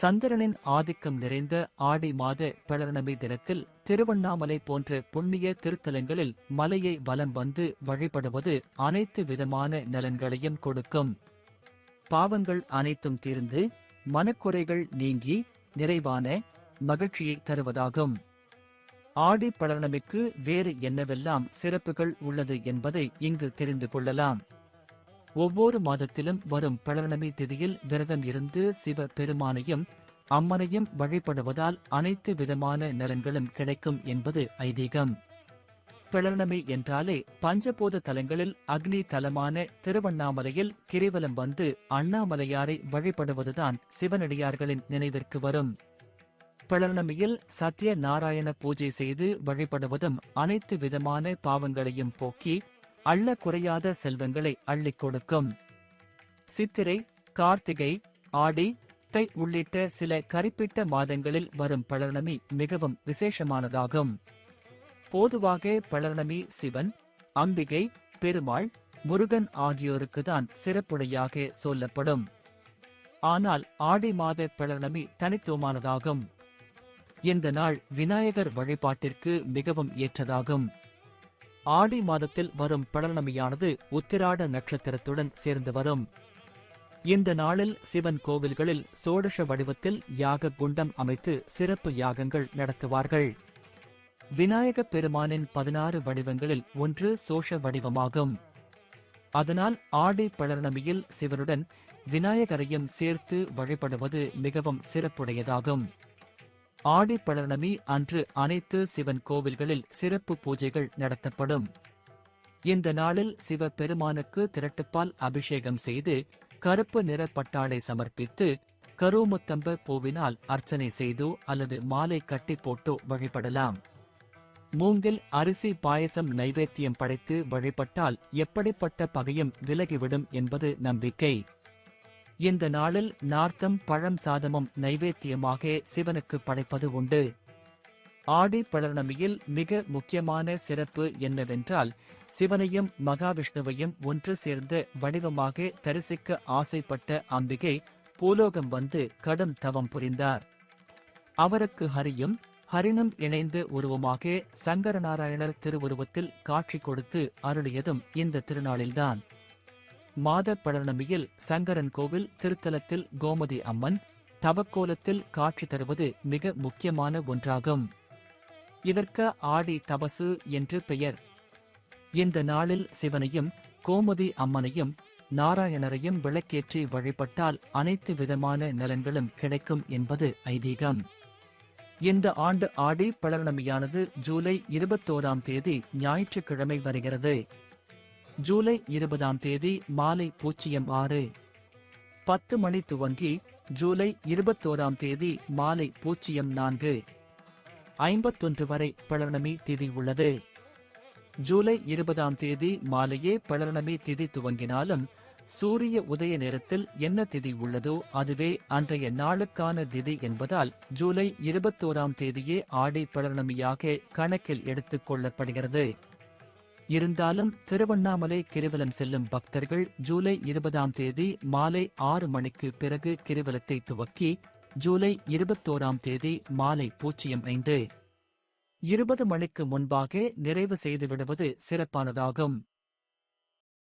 சந்திரனின் ஆதிக்கம் நிறைந்த ஆடி மாத பௌர்ணமி தினத்தில் திருவண்ணாமலை போன்ற புண்ணிய திருத்தலங்களில் மலையை வலம் வந்து வழிபடுவது அனைத்து விதமான நலன்களையும் கொடுக்கும். பாவங்கள் அனைத்தும் தீர்ந்து மனக்குறைகள் நீங்கி நிறைவான மகிழ்ச்சியை தருவதாகும். ஆடி பழனமிக்கு வேறு என்னவெல்லாம் சிறப்புகள் உள்ளது என்பதை இங்கு தெரிந்து கொள்ளலாம். ஒவ்வொரு மாதத்திலும் வரும் பௌர்ணமி திதியில் விரதம் இருந்து சிவ பெருமானையும் அம்மனையும் வழிபடுவதால் அனைத்து விதமான நலன்களும் கிடைக்கும் என்பது ஐதீகம். பௌர்ணமி என்றாலே பஞ்சபூத தலங்களில் அக்னி தலமான திருவண்ணாமலையில் கிரிவலம் வந்து அண்ணாமலையாரை வழிபடுவதுதான் சிவனடியார்களின் நினைவிற்கு வரும். பௌர்ணமியில் சத்ய நாராயண பூஜை செய்து வழிபடுவதும் அனைத்து விதமான பாவங்களையும் போக்கி அள்ள குறையாத செல்வங்களை அள்ளிக் கொடுக்கும். சித்திரை கார்த்திகை ஆடி தை உள்ளிட்ட சில கரிப்பிட்ட மாதங்களில் வரும் பழனமி மிகவும் விசேஷமானதாகும். பொதுவாக பழனமி சிவன் அம்பிகை பெருமாள் முருகன் ஆகியோருக்குதான் சிறப்புடையாக சொல்லப்படும். ஆனால் ஆடி மாத பழனமி தனித்துவமானதாகும். இந்த நாள் விநாயகர் வழிபாட்டிற்கு மிகவும் ஏற்றதாகும். ஆடி மாதத்தில் வரும் பழனமியானது உத்திராட நட்சத்திரத்துடன் சேர்ந்து வரும். இந்த நாளில் சிவன் கோவில்களில் சோடஷ வடிவத்தில் யாக குண்டம் அமைத்து சிறப்பு யாகங்கள் நடத்துவார்கள். விநாயகப் பெருமானின் பதினாறு வடிவங்களில் ஒன்று சோஷ வடிவமாகும். அதனால் ஆடி பழனமியில் சிவனுடன் விநாயகரையும் சேர்த்து வழிபடுவது மிகவும் சிறப்புடையதாகும். ஆடி பௌர்ணமி அன்று அனைத்து சிவன் கோவில்களில் சிறப்பு பூஜைகள் நடத்தப்படும். இந்த நாளில் சிவபெருமானுக்கு திரட்டுப்பால் அபிஷேகம் செய்து கருப்பு நிற பட்டாடை சமர்ப்பித்து கருமுத்தம்ப பூவினால் அர்ச்சனை செய்தோ அல்லது மாலை கட்டி போட்டோ வழிபடலாம். மூங்கில் அரிசி பாயசம் நைவேத்தியம் படைத்து வழிபட்டால் எப்படிப்பட்ட பகையும் விலகிவிடும் என்பது நம்பிக்கை. இந்த நாளில் நார்த்தம் பழம் சாதமும் நைவேத்தியமாக சிவனுக்கு படைப்பது உண்டு. ஆடி பழனமியில் மிக முக்கியமான சிறப்பு என்னவென்றால் சிவனையும் மகாவிஷ்ணுவையும் ஒன்று சேர்ந்து வடிவமாக தரிசிக்க ஆசைப்பட்ட அம்பிகை பூலோகம் வந்து கடும் தவம் புரிந்தார். அவருக்கு ஹரியும் ஹரினும் இணைந்து உருவமாக சங்கரநாராயணர் திருவுருவத்தில் காட்சி கொடுத்து அருளியதும் இந்த திருநாளில்தான். மாத பௌர்ணமியில் சங்கரன் கோவில் திருத்தலத்தில் கோமதி அம்மன் தவக்கோலத்தில் காட்சி தருவது மிக முக்கியமான ஒன்றாகும். இதற்கு ஆடி தபசு என்று பெயர். இந்த நாளில் சிவனையும் கோமதி அம்மனையும் நாராயணரையும் விளக்கேற்றி வழிபட்டால் அனைத்து விதமான நலன்களும் கிடைக்கும் என்பது ஐதீகம். இந்த ஆண்டு ஆடி பழனமியானது ஜூலை இருபத்தோராம் தேதி ஞாயிற்றுக்கிழமை வருகிறது. ஜூலை இருபதாம் தேதி மாலை பூஜ்ஜியம் ஆறு. பத்து மணி துவங்கி ஜூலை இருபத்தோராம் தேதி மாலை பூஜ்ஜியம் நான்கு. ஐம்பத்தொன்று வரை பழனமி திதி உள்ளது. ஜூலை இருபதாம் தேதி மாலையே பழனமி திதி துவங்கினாலும் சூரிய உதய நேரத்தில் என்ன திதி உள்ளதோ அதுவே அன்றைய நாளுக்கான திதி என்பதால் ஜூலை இருபத்தோராம் தேதியே ஆடி பழனமியாக கணக்கில் எடுத்துக் கொள்ளப்படுகிறது. இருந்தாலும் திருவண்ணாமலை கிரிவலம் செல்லும் பக்தர்கள் ஜூலை இருபதாம் தேதி மாலை ஆறு மணிக்கு பிறகு கிரிவலத்தை துவக்கி ஜூலை இருபத்தோராம் தேதி மாலை பூஜ்ஜியம் ஐந்து. இருபது மணிக்கு முன்பாக நிறைவு செய்துவிடுவது சிறப்பானதாகும்.